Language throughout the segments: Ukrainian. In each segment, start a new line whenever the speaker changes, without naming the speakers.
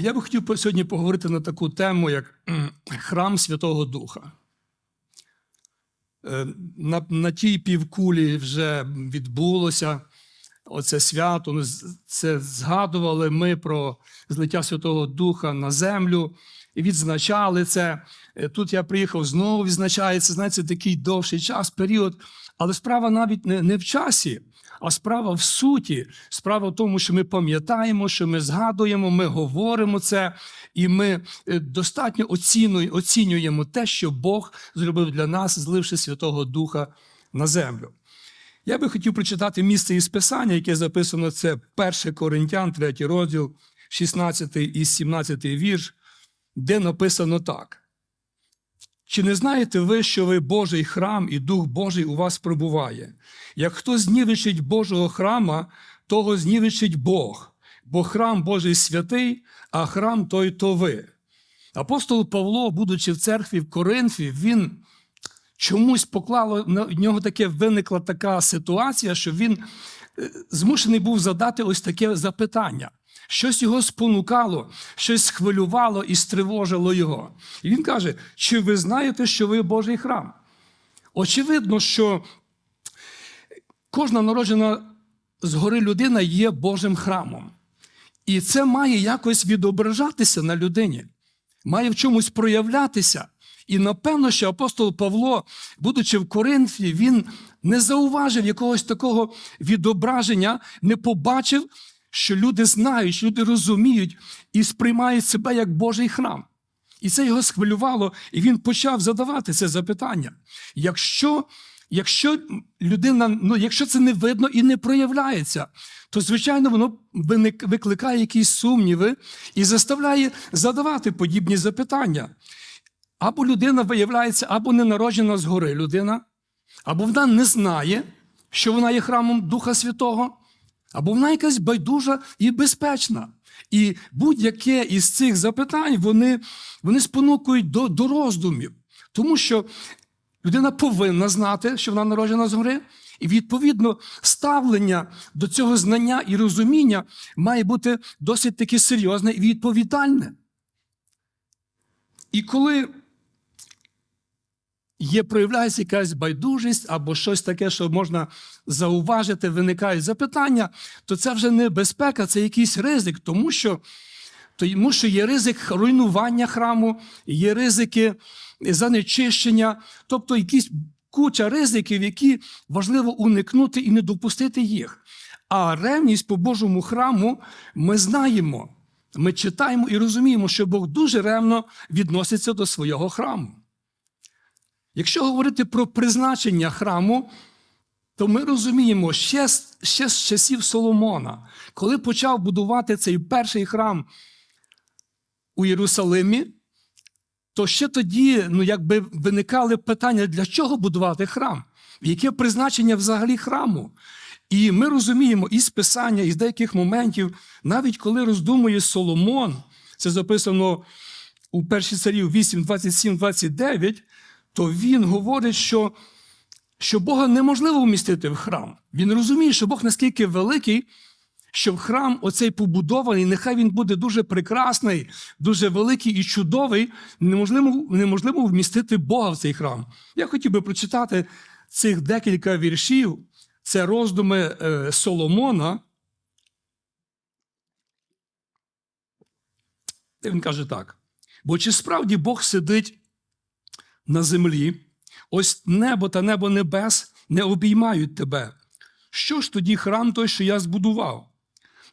Я би хотів сьогодні поговорити на таку тему, як храм Святого Духа. Е, На, на тій півкулі вже відбулося оце свято. Це згадували ми про злиття Святого Духа на землю і відзначали це. Е, Тут я приїхав, знову відзначається. Знаєте, такий довший час, період. Але справа навіть не, не в часі, а справа в суті. Справа в тому, що ми пам'ятаємо, що ми згадуємо, ми говоримо це, і ми е, достатньо оцінює- оцінюємо те, що Бог зробив для нас, зливши Святого Духа на землю. Я би хотів прочитати місце із Писання, яке записано це 1 Коринтян, 3 розділ, 16 і 17 вірш, де написано так. Чи не знаєте ви, що ви Божий храм і Дух Божий у вас пробуває? Як хто знівечить Божого храма, того знівечить Бог, бо храм Божий святий, а храм той то ви. Апостол Павло, будучи в церкві в Коринфі, він чомусь поклало на нього таке виникла така ситуація, що він е, змушений був задати ось таке запитання. Щось його спонукало, щось схвилювало і стривожило його. І він каже: чи ви знаєте, що ви Божий храм? Очевидно, що кожна народжена згори людина є Божим храмом. І це має якось відображатися на людині, має в чомусь проявлятися. І напевно, що апостол Павло, будучи в Коринфі, він не зауважив якогось такого відображення, не побачив, що люди знають, що люди розуміють і сприймають себе як Божий храм. І це його схвилювало, і він почав задавати це запитання. Якщо, якщо людина, ну якщо це не видно і не проявляється, то звичайно воно викликає якісь сумніви і заставляє задавати подібні запитання. Або людина виявляється, або не народжена згори людина, або вона не знає, що вона є храмом Духа Святого, або вона якась байдужа і безпечна. І будь-яке із цих запитань вони, вони спонукують до, до роздумів. Тому що людина повинна знати, що вона народжена згори, і відповідно ставлення до цього знання і розуміння має бути досить таки серйозне і відповідальне. І коли є, проявляється якась байдужість або щось таке, що можна зауважити, виникають запитання, то це вже не безпека, це якийсь ризик, тому що, тому що є ризик руйнування храму, є ризики занечищення, тобто якісь куча ризиків, які важливо уникнути і не допустити їх. А ревність по Божому храму ми знаємо. Ми читаємо і розуміємо, що Бог дуже ревно відноситься до свого храму. Якщо говорити про призначення храму, то ми розуміємо ще, ще з часів Соломона, коли почав будувати цей перший храм у Єрусалимі, то ще тоді ну, якби виникали питання, для чого будувати храм, яке призначення взагалі храму. І ми розуміємо із Писання, із деяких моментів, навіть коли роздумує Соломон, це записано у першій царів 8, 27, 29, то він говорить, що, що Бога неможливо вмістити в храм. Він розуміє, що Бог наскільки великий, що в храм оцей побудований, нехай він буде дуже прекрасний, дуже великий і чудовий, неможливо, неможливо вмістити Бога в цей храм. Я хотів би прочитати цих декілька віршів. Це роздуми е, Соломона. І Він каже так: бо чи справді Бог сидить на землі, ось небо та небо небес не обіймають тебе. Що ж тоді храм той, що я збудував?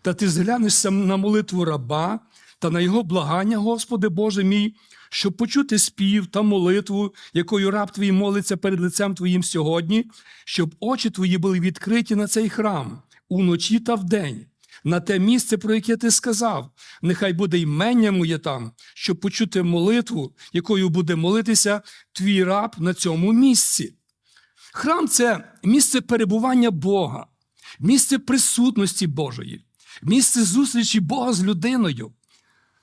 Та ти зглянешся на молитву раба та на його благання, Господи Боже мій, щоб почути спів та молитву, якою раб твій молиться перед лицем Твоїм сьогодні, щоб очі твої були відкриті на цей храм уночі та вдень, на те місце, про яке ти сказав. Нехай буде ймення моє там, щоб почути молитву, якою буде молитися твій раб на цьому місці. Храм це місце перебування Бога, місце присутності Божої, місце зустрічі Бога з людиною.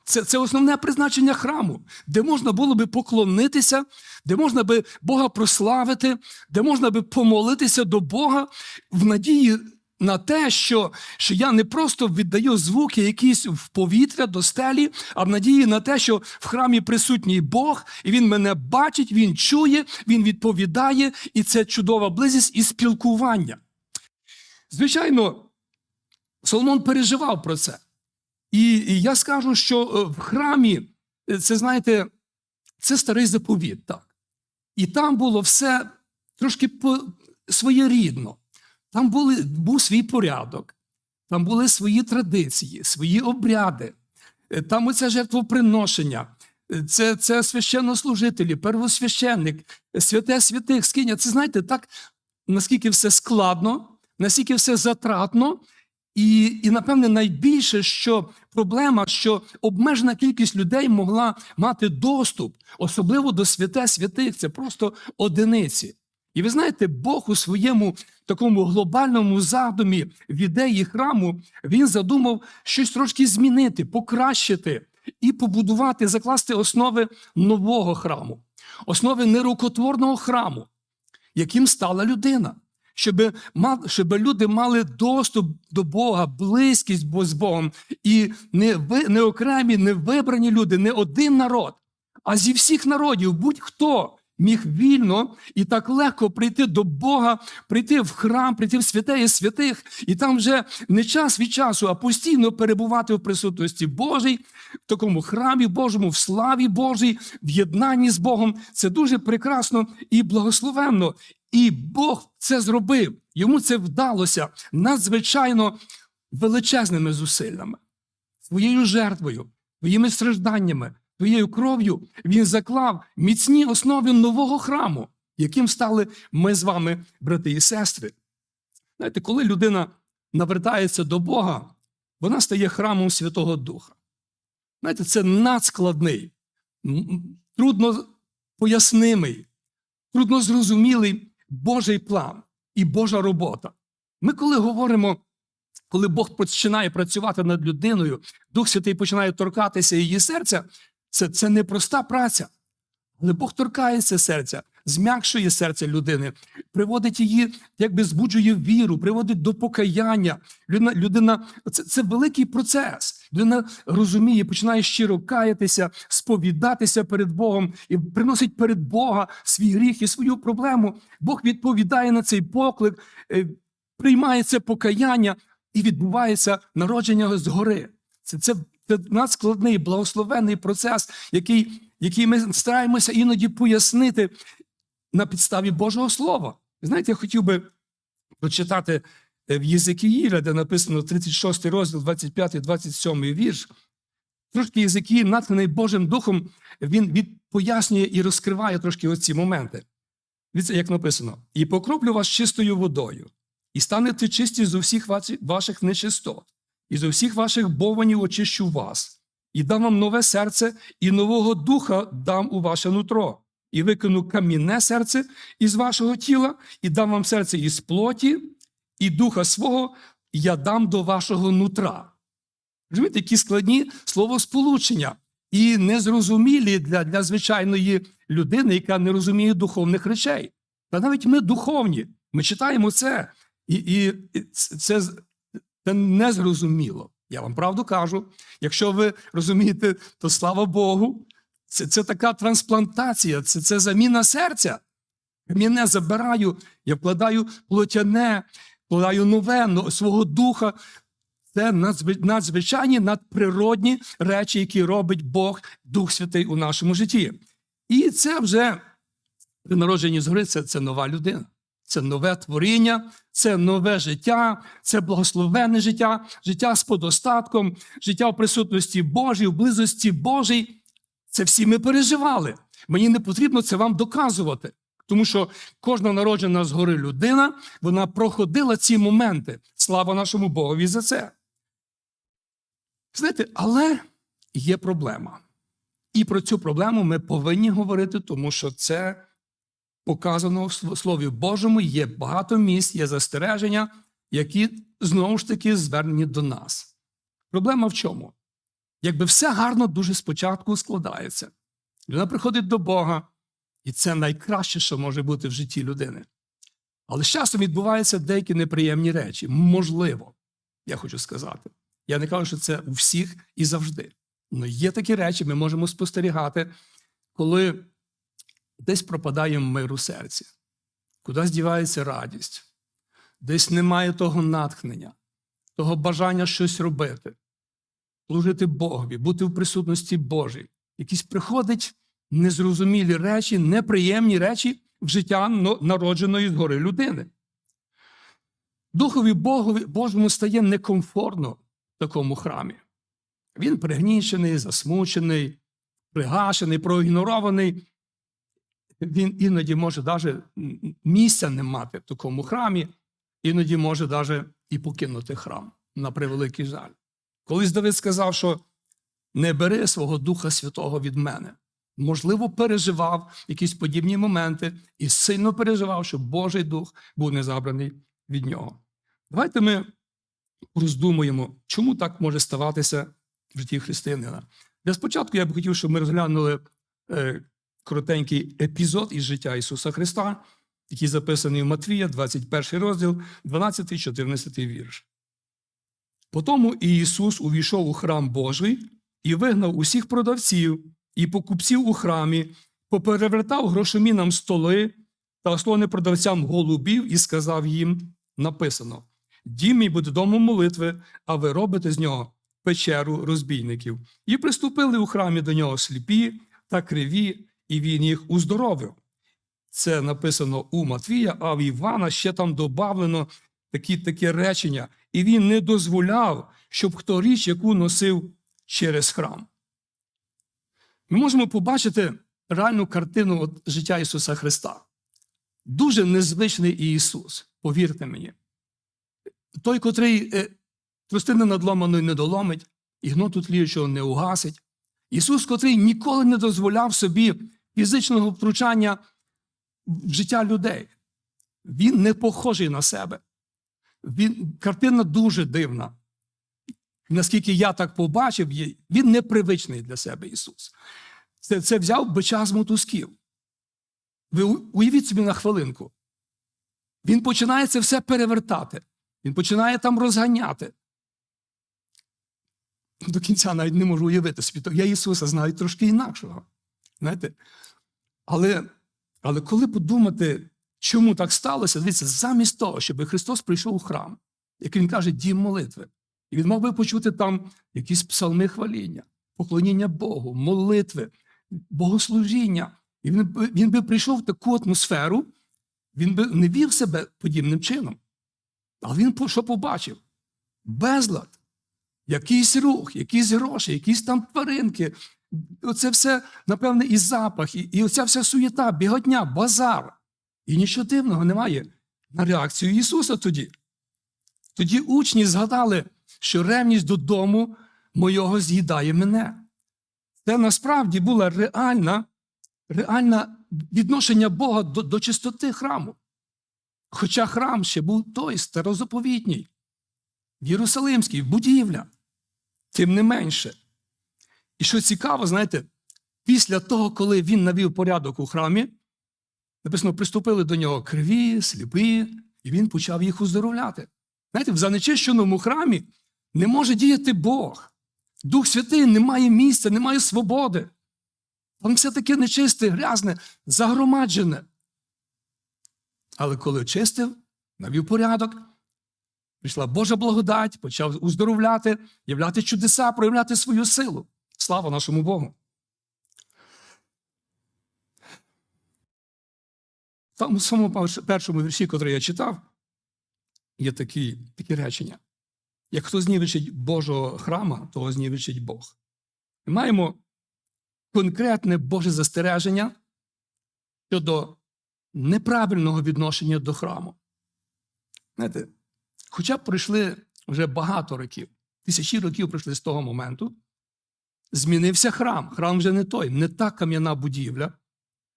Це, це основне призначення храму, де можна було би поклонитися, де можна би Бога прославити, де можна би помолитися до Бога в надії на те, що, що я не просто віддаю звуки якісь в повітря до стелі, а в надії на те, що в храмі присутній Бог, і він мене бачить, він чує, він відповідає, і це чудова близькість і спілкування. Звичайно, Соломон переживав про це. І, і я скажу, що е, в храмі, е, це знаєте, це старий заповіт, так. І там було все трошки по, своєрідно. Там були, був свій порядок, там були свої традиції, свої обряди, Е, там оце жертвоприношення, Е, це, це священнослужителі, первосвященник, святе святих, скиня. Це знаєте, так, наскільки все складно, наскільки все затратно. І, і, напевне, найбільше, що проблема, що обмежена кількість людей могла мати доступ, особливо до святе святих, це просто одиниці. І ви знаєте, Бог у своєму такому глобальному задумі в ідеї храму він задумав щось трошки змінити, покращити і побудувати, закласти основи нового храму, основи нерукотворного храму, яким стала людина. Щоб, щоб люди мали доступ до Бога, близькість з Богом, і не, ви, не окремі, не вибрані люди, не один народ, а зі всіх народів будь-хто міг вільно і так легко прийти до Бога, прийти в храм, прийти в святе і святих, і там вже не час від часу, а постійно перебувати в присутності Божій, в такому храмі Божому, в славі Божій, в єднанні з Богом. Це дуже прекрасно і благословенно. І Бог це зробив. Йому це вдалося надзвичайно величезними зусиллями, своєю жертвою, своїми стражданнями, своєю кров'ю він заклав міцні основи нового храму, яким стали ми з вами, брати і сестри. Знаєте, коли людина навертається до Бога, вона стає храмом Святого Духа. Знаєте, це надскладний, трудно пояснимий, трудно зрозумілий Божий план і Божа робота. Ми, коли говоримо, коли Бог починає працювати над людиною, Дух Святий починає торкатися її серця, це, це не проста праця. Але Бог торкається серця, зм'якшує серце людини, приводить її, якби збуджує віру, приводить до покаяння. Людина, людина це, це великий процес. Людина розуміє, починає щиро каятися, сповідатися перед Богом і приносить перед Бога свій гріх і свою проблему. Бог відповідає на цей поклик, е, приймає це покаяння і відбувається народження згори. Це, це, це надскладний, благословенний процес, який, який ми стараємося іноді пояснити на підставі Божого Слова. Знаєте, я хотів би прочитати в Єзекіїля, де написано 36 розділ, 25-27 вірш. Трошки Єзекіїль, натхнений Божим Духом, він пояснює і розкриває трошки оці моменти. Від, як написано: І покроплю вас чистою водою, і станете чисті з усіх ваших нечистот, і з усіх ваших бованів очищу вас, і дам вам нове серце, і нового духа дам у ваше нутро, і викину камінне серце із вашого тіла, і дам вам серце із плоті, і духа свого я дам до вашого нутра. Розумієте, які складні словосполучення і незрозумілі для, для звичайної людини, яка не розуміє духовних речей. Та навіть ми духовні, ми читаємо це, і, і це, це незрозуміло. Я вам правду кажу. Якщо ви розумієте, то слава Богу, це це така трансплантація, це це заміна серця. Кам'яне забираю, я вкладаю плотяне, вкладаю нове свого духа. Це надзвичайні надприродні речі, які робить Бог, Дух Святий у нашому житті. І це вже при народженні згори це, це нова людина. Це нове творіння, це нове життя, це благословенне життя, життя з подостатком, життя в присутності Божій, в близості Божій. Це всі ми переживали. Мені не потрібно це вам доказувати. Тому що кожна народжена згори людина, вона проходила ці моменти. Слава нашому Богові за це. Знаєте, але є проблема. І про цю проблему ми повинні говорити, тому що це показано в Слові Божому, є багато місць, є застереження, які знову ж таки звернені до нас. Проблема в чому? Якби все гарно дуже спочатку складається. Людина приходить до Бога, і це найкраще, що може бути в житті людини. Але з часом відбуваються деякі неприємні речі. Можливо, я хочу сказати. Я не кажу, що це у всіх і завжди. Але є такі речі, ми можемо спостерігати, коли десь пропадає мир у серці, кудись дівається радість, десь немає того натхнення, того бажання щось робити, служити Богові, бути в присутності Божій. Якісь приходять незрозумілі речі, неприємні речі в життя народженої згори людини. Духові Богові, Божому стає некомфортно в такому храмі. Він пригнічений, засмучений, пригашений, проігнорований. Він іноді може навіть місця не мати в такому храмі, іноді може навіть і покинути храм на превеликий жаль. Колись Давид сказав, що не бери свого Духа Святого від мене. Можливо, переживав якісь подібні моменти і сильно переживав, що Божий Дух був не забраний від нього. Давайте ми роздумуємо, чому так може ставатися в житті християнина. Для спочатку я б хотів, щоб ми розглянули коротенький епізод із життя Ісуса Христа, який записаний в Матвія, 21 розділ, 12-14 вірш. Потому і Ісус увійшов у храм Божий і вигнав усіх продавців і покупців у храмі, поперевертав грошомінам столи та слони продавцям голубів і сказав їм: написано: Дім мій буде домом молитви, а ви робите з нього печеру розбійників. І приступили у храмі до нього сліпі та криві, і він їх уздоровив. Це написано у Матвія, а в Івана ще там додавлено такі, таке речення, і він не дозволяв, щоб хто річ, яку носив через храм. Ми можемо побачити реальну картину от, життя Ісуса Христа. Дуже незвичний Ісус, повірте мені. Той, котрий е, тростини надломаної не доломить, і гноту тліючого не угасить. Ісус, котрий ніколи не дозволяв собі фізичного втручання в життя людей. Він не похожий на себе. Він, картина дуже дивна. Наскільки я так побачив, він непривичний для себе Ісус. Це, це взяв бича з мотузків. Ви уявіть собі на хвилинку. Він починає це все перевертати. Він починає там розганяти. До кінця навіть не можу уявити собі. Я Ісуса знаю трошки інакшого. Знаєте? Але, але коли подумати, чому так сталося, дивіться, замість того, щоб Христос прийшов у храм, як він каже, дім молитви, і він мав би почути там якісь псалми хваління, поклоніння Богу, молитви, богослужіння. І він би, він би прийшов в таку атмосферу, він би не вів себе подібним чином. Але він що побачив? Безлад, якийсь рух, якісь гроші, якісь там тваринки. Оце все, напевне, і запах, і, і оця вся суєта, біготня, базар. І нічого дивного немає на реакцію Ісуса тоді. Тоді учні згадали, що ревність додому мойого з'їдає мене. Це насправді реальна, реальне відношення Бога до, до чистоти храму. Хоча храм ще був той старозаповітній, Єрусалимський, будівля. Тим не менше. І що цікаво, знаєте, після того, коли він навів порядок у храмі, написано, приступили до нього криві, сліпі, і він почав їх уздоровляти. Знаєте, в занечищеному храмі не може діяти Бог. Дух Святий не має місця, не має свободи. Там все таке нечисте, грязне, загромаджене. Але коли очистив, навів порядок, прийшла Божа благодать, почав уздоровляти, являти чудеса, проявляти свою силу. Слава нашому Богу. Там у самому першому вірші, який я читав, є такі, такі речення. Як хто знівечить Божого храма, того знівечить Бог. Ми маємо конкретне Боже застереження щодо неправильного відношення до храму. Знаєте, хоча б пройшли вже багато років, тисячі років пройшли з того моменту, змінився храм. Храм вже не той, не та кам'яна будівля.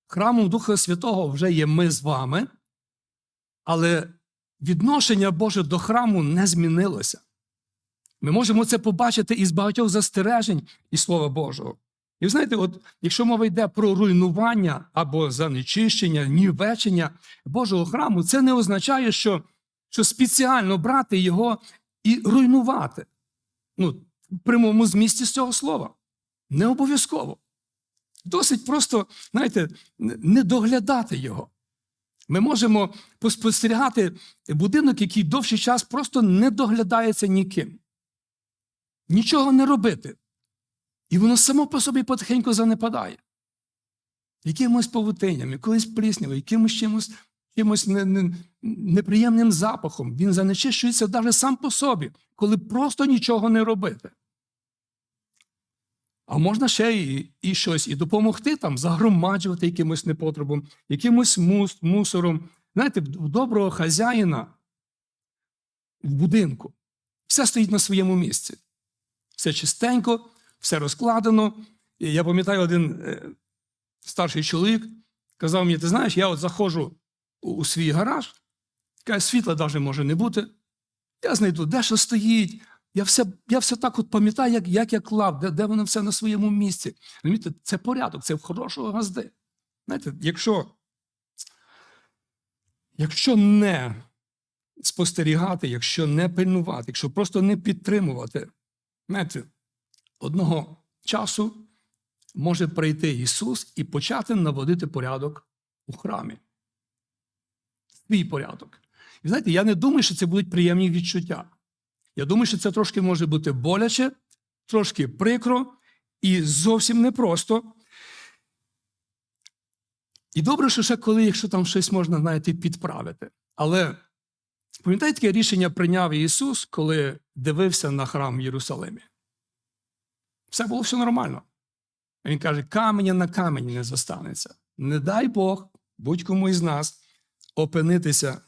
Храмом Духа Святого вже є ми з вами, але відношення Боже до храму не змінилося. Ми можемо це побачити із багатьох застережень із Слова Божого. І знаєте, от якщо мова йде про руйнування або занечищення, нівечення Божого храму, це не означає, що, що спеціально брати його і руйнувати. Ну, в прямому змісті з цього слова. Не обов'язково. Досить просто, знаєте, не доглядати його. Ми можемо поспостерігати будинок, який довший час просто не доглядається ніким. Нічого не робити. І воно само по собі потихеньку занепадає. Якимось павутинням, якоюсь пліснявою, якимось чимось, чимось не, не, неприємним запахом. Він занечищується навіть сам по собі, коли просто нічого не робити. А можна ще і, і щось і допомогти там, загромаджувати якимось непотребом, якимось мус, мусором. Знаєте, в доброго хазяїна в будинку все стоїть на своєму місці. Все чистенько, все розкладено. І я пам'ятаю, один е, старший чоловік казав мені: ти знаєш, я от заходжу у, свій гараж, каже, світла навіть може не бути. Я знайду, де що стоїть. Я все я все так от пам'ятаю, як як я клав, де де воно все на своєму місці. Розумієте, Це порядок, це в хорошого газди. Знаєте, якщо, якщо не спостерігати, якщо не пильнувати, якщо просто не підтримувати, знаєте, одного часу може прийти Ісус і почати наводити порядок у храмі. Свій порядок. І знаєте, я не думаю, що це будуть приємні відчуття. Я думаю, що це трошки може бути боляче, трошки прикро і зовсім непросто. І добре, що ще коли, якщо там щось можна, знаєте, підправити. Але пам'ятаєте, таке рішення прийняв Ісус, коли дивився на храм в Єрусалимі? Все було все нормально. Він каже: каменя на камені не зостанеться. Не дай Бог будь-кому із нас опинитися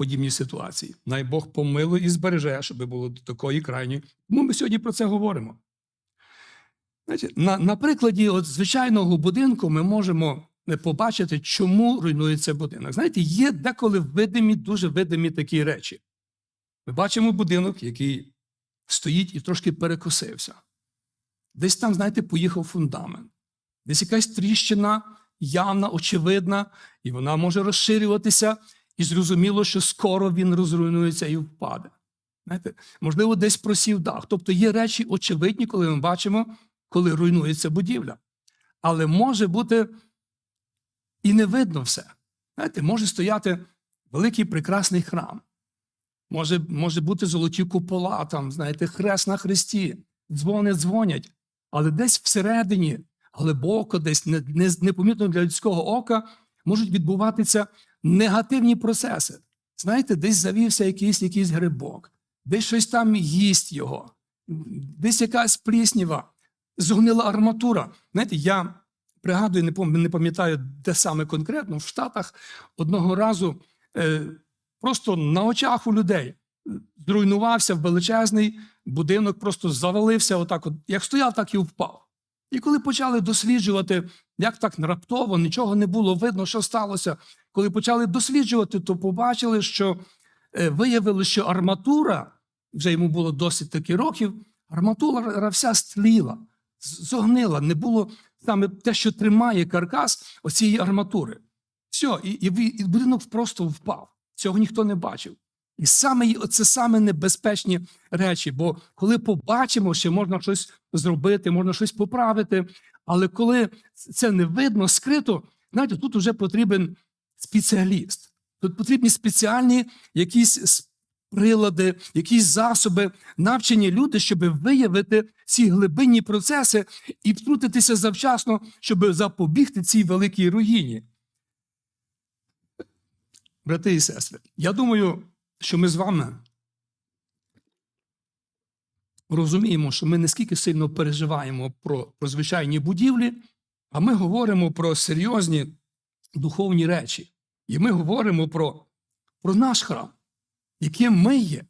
в подібній ситуації. Най Бог помилує і збереже, щоб було до такої крайньої. Тому ми сьогодні про це говоримо. На, на прикладі от звичайного будинку ми можемо побачити, чому руйнується будинок. Знаєте, є деколи видимі, дуже видимі такі речі. Ми бачимо будинок, який стоїть і трошки перекосився. Десь там, знаєте, поїхав фундамент. Десь якась тріщина явна, очевидна, і вона може розширюватися, і зрозуміло, що скоро він розруйнується і впаде. Знаєте, Можливо, десь просів дах. Тобто є речі очевидні, коли ми бачимо, коли руйнується будівля. Але може бути і не видно все. Знаєте, Може стояти великий прекрасний храм. Може може бути золоті купола, там, знаєте, хрест на хресті, дзвони дзвонять, але десь всередині, глибоко, десь непомітно для людського ока, можуть відбуватися негативні процеси. Знаєте, десь завівся якийсь якийсь грибок, десь щось там їсть його, десь якась плісніва, згнила арматура. Знаєте, я пригадую, не пам'ятаю, де саме конкретно, в Штатах одного разу. Е, просто на очах у людей зруйнувався величезний будинок, просто завалився, отак, от, як стояв, так і впав. І коли почали досліджувати, як так раптово, нічого не було видно, що сталося. Коли почали досліджувати, то побачили, що е, виявили, що арматура, вже йому було досить таки років, арматура вся стліла, зогнила, не було саме те, що тримає каркас оцієї арматури. Все, і, і, і будинок просто впав. Цього ніхто не бачив. І саме це саме небезпечні речі. Бо коли побачимо, що можна щось зробити, можна щось поправити, але коли це не видно, скрито, знаєте, тут вже потрібен спеціаліст. Тут потрібні спеціальні якісь прилади, якісь засоби, навчені люди, щоб виявити ці глибинні процеси і втрутитися завчасно, щоб запобігти цій великій руїні. Брати і сестри, я думаю, що ми з вами розуміємо, що ми не скільки сильно переживаємо про, про звичайні будівлі, а ми говоримо про серйозні духовні речі. І ми говоримо про, про наш храм, яким ми є.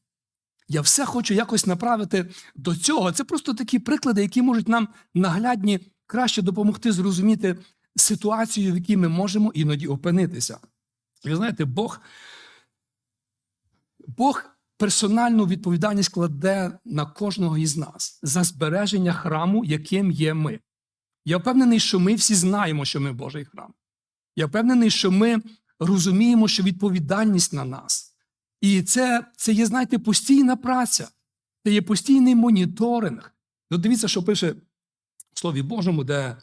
Я все хочу якось направити до цього. Це просто такі приклади, які можуть нам наглядні краще допомогти зрозуміти ситуацію, в якій ми можемо іноді опинитися. Ви знаєте, Бог Бог персональну відповідальність кладе на кожного із нас за збереження храму, яким є ми. Я впевнений, що ми всі знаємо, що ми Божий храм. Я впевнений, що ми розуміємо, що відповідальність на нас. І це, це є, знаєте, постійна праця, це є постійний моніторинг. Ну, дивіться, що пише в Слові Божому, де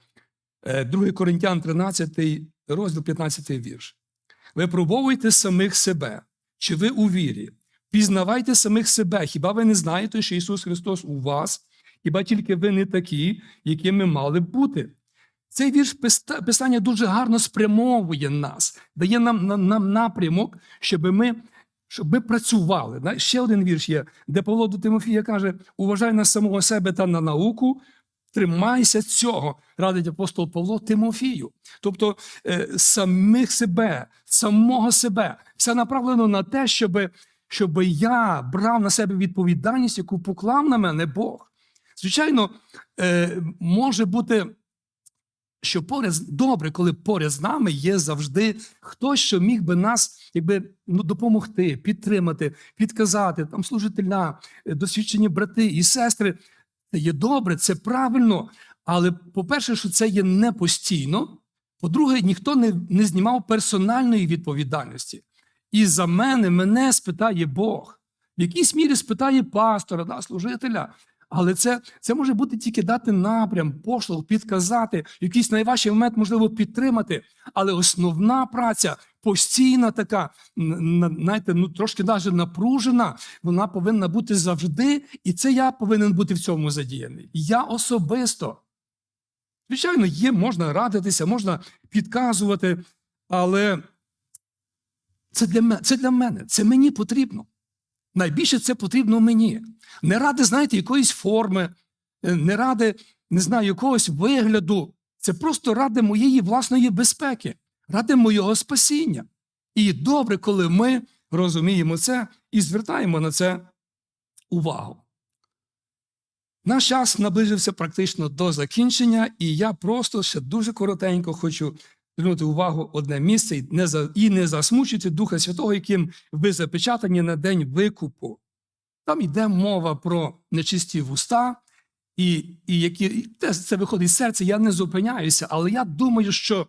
е, 2 Коринтян 13, розділ 15 вірш. Випробовуйте самих себе, чи ви у вірі. Пізнавайте самих себе. Хіба ви не знаєте, що Ісус Христос у вас? Хіба тільки ви не такі, якими мали б бути? Цей вірш Писання дуже гарно спрямовує нас, дає нам, нам, напрямок, щоб ми, щоб ми працювали. Ще один вірш є, де Павло до Тимофія каже: уважай на самого себе та на науку, тримайся цього, радить апостол Павло Тимофію. Тобто е, самих себе, самого себе, все направлено на те, щоб, щоб я брав на себе відповідальність, яку поклав на мене Бог. Звичайно, е, може бути що поряд добре, коли поряд з нами є завжди хтось, що міг би нас якби, ну, допомогти, підтримати, підказати, там служителя, е, досвідчені брати і сестри. Це є добре, це правильно. Але, по-перше, що це є не постійно. По-друге, ніхто не, не знімав персональної відповідальності. І за мене, мене спитає Бог. В якійсь мірі спитає пастора, да, служителя. Але це, це може бути тільки дати напрям, пошлог, підказати, якийсь найважчий момент, можливо, підтримати. Але основна праця, постійна така, знаєте, ну трошки навіть напружена, вона повинна бути завжди, і це я повинен бути в цьому задіяний. Я особисто. Звичайно, є, можна радитися, можна підказувати, але це для це для мене, це мені потрібно. Найбільше це потрібно мені. Не ради, знаєте, якоїсь форми, е, не ради, не знаю, якогось вигляду. Це просто ради моєї власної безпеки, ради моєго спасіння. І добре, коли ми розуміємо це і звертаємо на це увагу. Наш час наближився практично до закінчення, і я просто ще дуже коротенько хочу звернути увагу одне місце і не, за, і не засмучити Духа Святого, яким ви запечатані на день викупу. Там йде мова про нечисті вуста, і, і які те- це виходить з серця. Я не зупиняюся, але я думаю, що,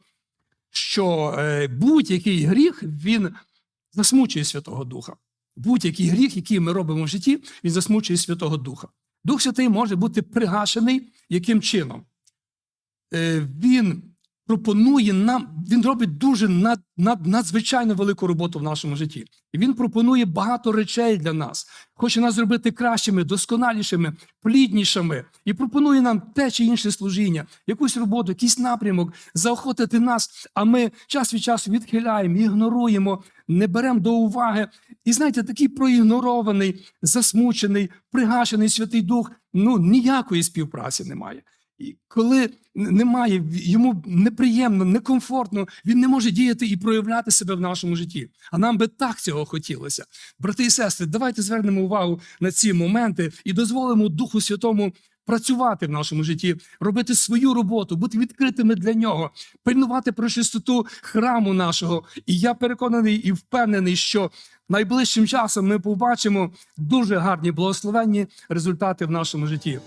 що е, будь-який гріх він засмучує Святого Духа. Будь-який гріх, який ми робимо в житті, він засмучує Святого Духа. Дух Святий може бути пригашений яким чином? Е, Він пропонує нам, він робить дуже над, над, надзвичайно велику роботу в нашому житті. І він пропонує багато речей для нас. Хоче нас зробити кращими, досконалішими, пліднішими. І пропонує нам те чи інше служіння, якусь роботу, якийсь напрямок, заохотити нас. А ми час від часу відхиляємо, ігноруємо, не беремо до уваги. І знаєте, такий проігнорований, засмучений, пригашений Святий Дух, ну ніякої співпраці немає. Коли немає, йому неприємно, некомфортно, він не може діяти і проявляти себе в нашому житті. А нам би так цього хотілося. Брати і сестри, давайте звернемо увагу на ці моменти і дозволимо Духу Святому працювати в нашому житті, робити свою роботу, бути відкритими для нього, пильнувати про чистоту храму нашого. І я переконаний і впевнений, що найближчим часом ми побачимо дуже гарні благословенні результати в нашому житті.